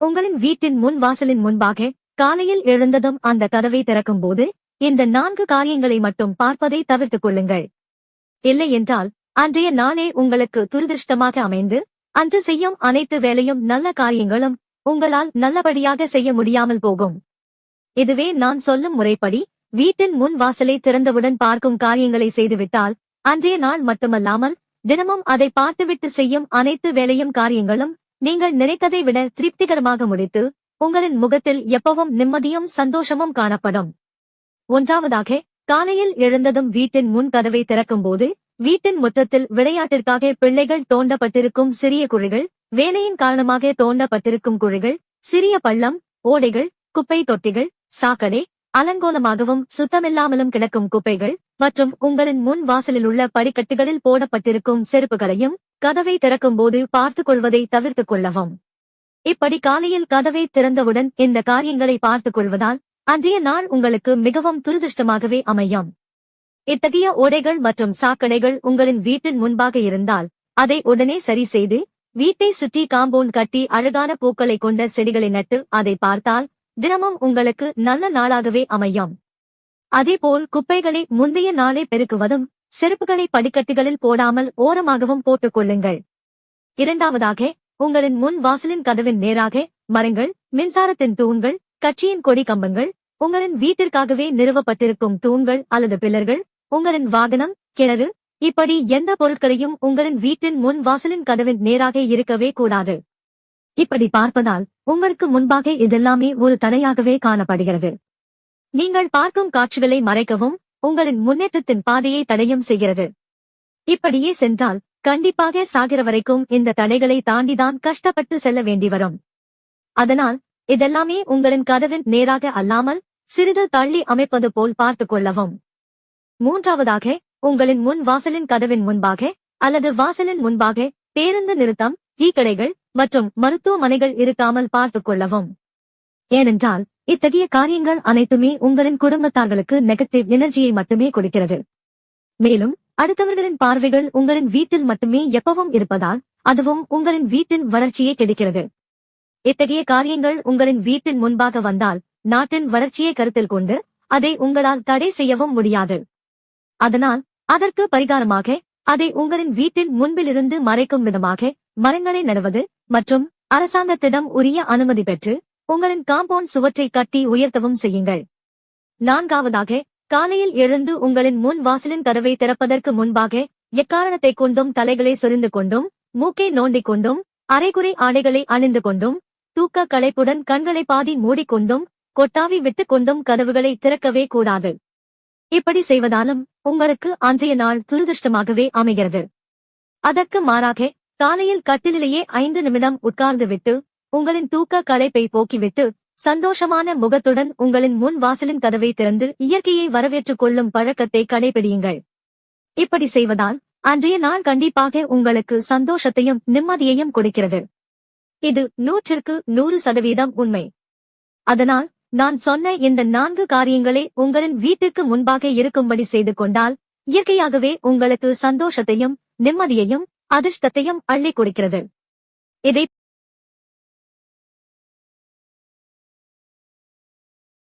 உங்களின் வீட்டின் முன் வாசலின் முன்பாக காலையில் எழுந்ததும் அந்த கதவை திறக்கும் போது இந்த நான்கு காரியங்களை மட்டும் பார்ப்பதை தவிர்த்துக் கொள்ளுங்கள். இல்லையென்றால் அன்றைய நாளே உங்களுக்கு துரதிருஷ்டமாக அமைந்து அன்று செய்யும் அனைத்து வேலையும் நல்ல காரியங்களும் உங்களால் நல்லபடியாக செய்ய முடியாமல் போகும். இதுவே நான் சொல்லும் முறைப்படி வீட்டின் முன் வாசலை திறந்தவுடன் பார்க்கும் காரியங்களை செய்துவிட்டால் அன்றைய நாள் மட்டுமல்லாமல் தினமும் அதை பார்த்துவிட்டு செய்யும் அனைத்து வேலையும் காரியங்களும் நீங்கள் நினைத்ததை விட திருப்திகரமாக முடித்து உங்களின் முகத்தில் எப்பவும் நிம்மதியும் சந்தோஷமும் காணப்படும். ஒன்றாவதாக காலையில் எழுந்ததும் வீட்டின் முன் கதவை திறக்கும்போது வீட்டின் முற்றத்தில் விளையாட்டிற்காக பிள்ளைகள் தோண்டப்பட்டிருக்கும் சிறிய குழிகள் வேலையின் காரணமாக தோண்டப்பட்டிருக்கும் குழிகள் சிறிய பள்ளம் ஓடைகள் குப்பை தொட்டிகள் சாக்கடை அலங்கோலமாகவும் சுத்தமில்லாமலும் கிடக்கும் குப்பைகள் மற்றும் உங்களின் முன் வாசலில் உள்ள படிக்கட்டுகளில் போடப்பட்டிருக்கும் செருப்புகளையும் கதவை திறக்கும்போது பார்த்துக் கொள்வதை தவிர்த்துக் கொள்ளவும். இப்படி காலையில் கதவை திறந்தவுடன் இந்த காரியங்களை பார்த்துக் கொள்வதால் அன்றைய நாள் உங்களுக்கு மிகவும் துரதிருஷ்டமாகவே அமையும். இத்தகைய ஓடைகள் மற்றும் சாக்கடைகள் உங்களின் வீட்டின் முன்பாக இருந்தால் அதை உடனே சரி செய்து வீட்டை சுற்றி காம்பவுண்ட் கட்டி அழகான பூக்களை கொண்ட செடிகளை நட்டு அதை பார்த்தால் தினமும் உங்களுக்கு நல்ல நாளாகவே அமையும். அதேபோல் குப்பைகளை முந்தைய நாளே பெருக்குவதும் செருப்புகளை படிக்கட்டுகளில் போடாமல் ஓரமாகவும் போட்டுக் கொள்ளுங்கள். இரண்டாவதாக உங்களின் முன் வாசலின் கதவின் நேராக மரங்கள் மின்சாரத்தின் தூண்கள் கட்சியின் கொடி கம்பங்கள் உங்களின் வீட்டிற்காகவே நிறுவப்பட்டிருக்கும் தூண்கள் அல்லது பில்லர்கள் உங்களின் வாகனம் கிணறு இப்படி எந்த பொருட்களையும் உங்களின் வீட்டின் முன் வாசலின் கதவின் நேராக இருக்கவே கூடாது. இப்படி பார்ப்பதால் உங்களுக்கு முன்பாக இதெல்லாமே ஒரு தடையாகவே காணப்படுகிறது. நீங்கள் பார்க்கும் காட்சிகளை மறைக்கவும் உங்களின் முன்னேற்றத்தின் பாதையை தடையும் செய்கிறது. இப்படியே சென்றால் கண்டிப்பாக சாகிற வரைக்கும் இந்த தடைகளை தாண்டிதான் கஷ்டப்பட்டு செல்ல வேண்டி வரும். அதனால் இதெல்லாமே உங்களின் கதவின் நேராக அல்லாமல் சிறிது தள்ளி அமைப்பது போல் பார்த்துக் கொள்ளவும். மூன்றாவதாக உங்களின் முன் வாசலின் கதவின் முன்பாக அல்லது வாசலின் முன்பாக பேருந்து நிறுத்தம் டீ கடைகள் மற்றும் மருத்துவமனைகள் இருக்காமல் பார்த்துக் கொள்ளவும். ஏனென்றால் இத்தகைய காரியங்கள் அனைத்துமே உங்களின் குடும்பத்தார்களுக்கு நெகட்டிவ் எனர்ஜியை மட்டுமே கொடுக்கிறது. மேலும் அடுத்தவர்களின் பார்வைகள் உங்களின் வீட்டில் மட்டுமே எப்பவும் இருப்பதால் அதுவும் உங்களின் வீட்டின் வளர்ச்சியை கெடுக்கிறது. இத்தகைய காரியங்கள் உங்களின் வீட்டின் முன்பாக வந்தால் நாட்டின் வளர்ச்சியை கருத்தில் கொண்டு அதை உங்களால் தடை செய்யவும் முடியாது. அதனால் அதற்கு பரிகாரமாக அதை உங்களின் வீட்டின் முன்பிலிருந்து மறைக்கும் விதமாக மரங்களை நடுவது மற்றும் அரசாங்கத்திடம் உரிய அனுமதி பெற்று உங்களின் காம்பவுண்ட் சுவற்றை கட்டி உயர்த்தவும் செய்யுங்கள். நான்காவதாக காலையில் எழுந்து உங்களின் முன் வாசலின் கதவை திறப்பதற்கு முன்பாக எக்காரணத்தை கொண்டும் தலைகளை சொரிந்து கொண்டும் மூக்கை நோண்டிக் கொண்டும் அரைகுறை ஆடைகளை அணிந்து கொண்டும் தூக்க களைப்புடன் கண்களை பாதி மூடிக்கொண்டும் கொட்டாவி விட்டுக் கொண்டும் கதவுகளை திறக்கவே கூடாது. இப்படி செய்வதாலும் உங்களுக்கு அன்றைய நாள் துரதிருஷ்டமாகவே அமைகிறது. அதற்கு மாறாக காலையில் கட்டிலேயே ஐந்து நிமிடம் உட்கார்ந்துவிட்டு உங்களின் தூக்க களைப்பை போக்கிவிட்டு சந்தோஷமான முகத்துடன் உங்களின் முன் வாசலின் கதவை திறந்து இயற்கையை வரவேற்றுக் கொள்ளும் பழக்கத்தை கடைபிடியுங்கள் இப்படி செய்வதால் அன்றைய நாள் கண்டிப்பாக உங்களுக்கு சந்தோஷத்தையும் நிம்மதியையும் கொடுக்கிறது. இது நூற்றிற்கு நூறு சதவீதம் உண்மை. அதனால் நான் சொன்ன இந்த நான்கு காரியங்களை உங்களின் வீட்டிற்கு முன்பாக இருக்கும்படி செய்து கொண்டால் இயற்கையாகவே உங்களுக்கு சந்தோஷத்தையும் நிம்மதியையும் அதிர்ஷ்டத்தையும் அள்ளிக் கொடுக்கிறது.